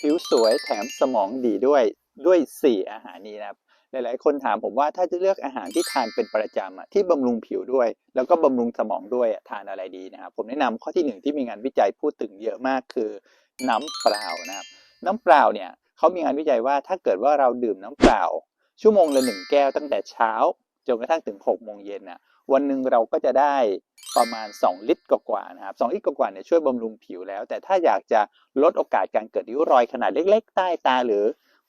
ผิวสวยแถมสมองดีด้วยด้วย 4 อาหารนี้นะครับ หลาย ๆ คนถามผมว่าถ้าจะเลือกอาหารที่ทานเป็นประจำที่บำรุงผิวด้วย แล้วก็บำรุงสมองด้วยทานอะไรดีนะครับ ผมแนะนำข้อที่หนึ่งที่มีงานวิจัยพูดถึงเยอะมากคือ น้ำเปล่านะครับ น้ำเปล่าเนี่ยเขามีงานวิจัยว่าถ้าเกิดว่าเราดื่มน้ำเปล่า ชั่วโมงละหนึ่งแก้วตั้งแต่เช้าจนกระทั่งถึง6โมงเย็นน่ะวันหนึ่งเราก็จะได้ ประมาณ 2 ลิตรกว่าๆนะครับ2ลิตรกว่าๆเนี่ยช่วยบำรุงผิวแล้ว แต่ถ้าอยากจะลดโอกาสการเกิดริ้วรอยขนาดเล็ก ๆ ใต้ตาหรือ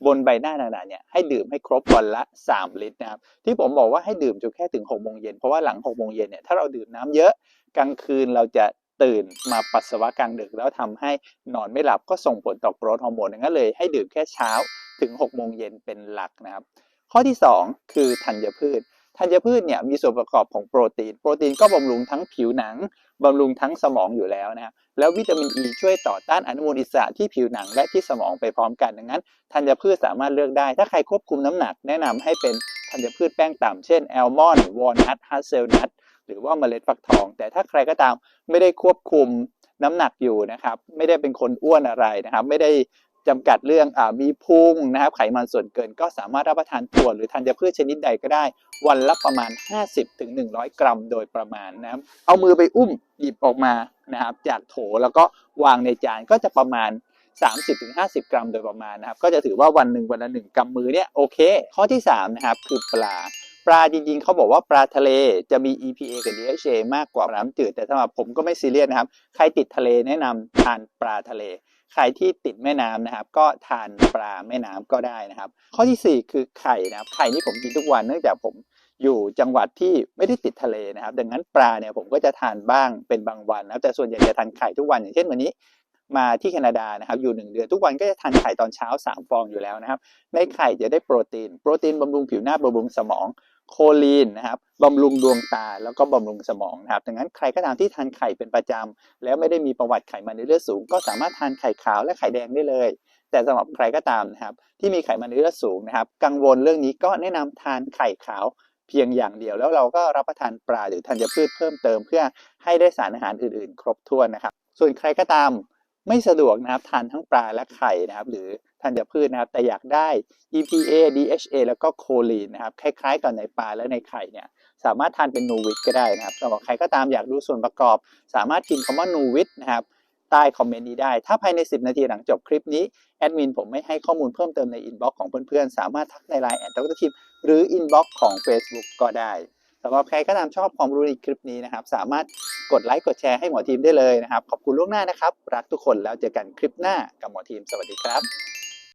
บนใบหน้าหนาๆเนี่ยให้ดื่มให้ครบวันละ 3 ลิตรนะครับที่ผมบอกว่าให้ดื่มจนแค่ถึง6โมงเย็นเพราะว่าหลัง6โมงเย็นเนี่ยถ้าเราดื่มน้ำเยอะกลางคืนเราจะตื่นมาปัสสาวะกลางดึกแล้วทำให้นอนไม่หลับก็ส่งผลต่อโกรทฮอร์โมนงั้นเลยให้ดื่มแค่เช้าถึง6โมงเย็นเป็นหลักนะครับ ข้อที่ 2 คือธัญพืช ธัญพืชเนี่ยมีส่วนประกอบของโปรตีน โปรตีนก็บำรุงทั้งผิวหนังบำรุงทั้งสมองอยู่แล้วนะครับแล้ววิตามินอ e ีช่วยต่อต้านอนุมูลอิสระที่ผิวหนังและที่สมองไปพร้อมกันดังนั้นธัญพืชสามารถเลือกได้ ถ้าใครควบคุมน้ำหนักแนะนำให้เป็นธัญพืชแป้งต่ำเช่นแอลมอนด์วอลนัทฮัสเซลนัทหรือว่าเมล็ดฟักทอง แต่ถ้าใครก็ตามไม่ได้ควบคุมน้ำหนักอยู่นะครับ ไม่ได้เป็นคนอ้วนอะไรนะครับ ไม่ได้ จำกัดเรื่องอมีพุงนะครับไขมันส่วนเกินก็สามารถรับประทานถั่วหรือธัญพืชชนิดใดก็ได้ วันละประมาณ 50-100 กรัมโดยประมาณนะครับ เอามือไปอุ้มหยิบออกมานะครับ จากโถแล้วก็วางในจานก็จะประมาณ 30-50 กรัมโดยประมาณนะครับ ก็จะถือว่าวันหนึ่งวันละหนึ่งกำมือเนี่ยโอเค ข้อที่3นะครับคือปลา ปลาจริงๆ เขาบอกว่าปลาทะเลจะมี EPA กับ DHA มากกว่าน้ำจืด แต่สำหรับผมก็ไม่ซีเรียสนะครับ ใครติดทะเลแนะนำทานปลาทะเล ใครที่ติดแม่น้ำนะครับ ก็ทานปลาแม่น้ำก็ได้นะครับ ข้อทีสี่ 4 คือไข่นะครับ ไข่นี่ผมกินทุกวันเนื่องจากผมอยู่จังหวัดที่ไม่ได้ติดทะเลนะครับ ดังนั้นปลาเนี่ยผมก็จะทานบ้างเป็นบางวันนะครับแต่ส่วนใหญ่จะทานไข่ทุกวันอย่างเช่นวันนี้ มาที่แคนาดานะครับอยู่ 1 เดือน ทุกวันก็จะทานไข่ตอนเช้า 3 ฟองอยู่แล้วนะครับ ในไข่จะได้โปรตีน โปรตีนบำรุงผิวหน้าบำรุงสมองโคลีนนะครับบำรุงดวงตาแล้วก็บำรุงสมองนะครับดังนั้นใครก็ตามที่ทานไข่เป็นประจำแล้วไม่ได้มีประวัติไขมันในเลือดสูง ก็สามารถทานไข่ขาวและไข่แดงได้เลย แต่สำหรับใครก็ตามนะครับที่มีไขมันในเลือดสูงนะครับ กังวลเรื่องนี้ก็แนะนำทานไข่ขาวเพียงอย่างเดียว แล้วเราก็รับประทานปลาหรือธัญพืชเพิ่มเติม เพื่อให้ได้สารอาหารอื่นๆ ครบถ้วนนะครับ ส่วนใครก็ตาม ไม่สะดวกนะครับทานทั้งปลาและไข่นะครับ หรือธัญพืชนะครับ แต่อยากได้ EPA DHA แล้วก็โคลีนนะครับ คล้ายๆกับในปลาและในไข่เนี่ย สามารถทานเป็นนูวิตก็ได้นะครับสำหรับใครก็ตามอยากดูส่วนประกอบ สามารถพิมพ์คำว่านูวิตนะครับใต้คอมเมนต์นี้ได้ ถ้าภายใน 10 นาทีหลังจบคลิปนี้ แอดมินผมไม่ให้ข้อมูลเพิ่มเติมในอินบ็อกซ์ของเพื่อนๆ สามารถทักใน Line แอดดรทิมหรืออินบ็อกซ์ของ Facebook ก็ได้ สำหรับใครก็ตามชอบความรู้ในคลิปนี้นะครับ สามารถกดไลค์กดแชร์ให้หมอทีมได้เลยนะครับ ขอบคุณล่วงหน้านะครับ รักทุกคนแล้วเจอกันคลิปหน้ากับหมอทีม สวัสดีครับ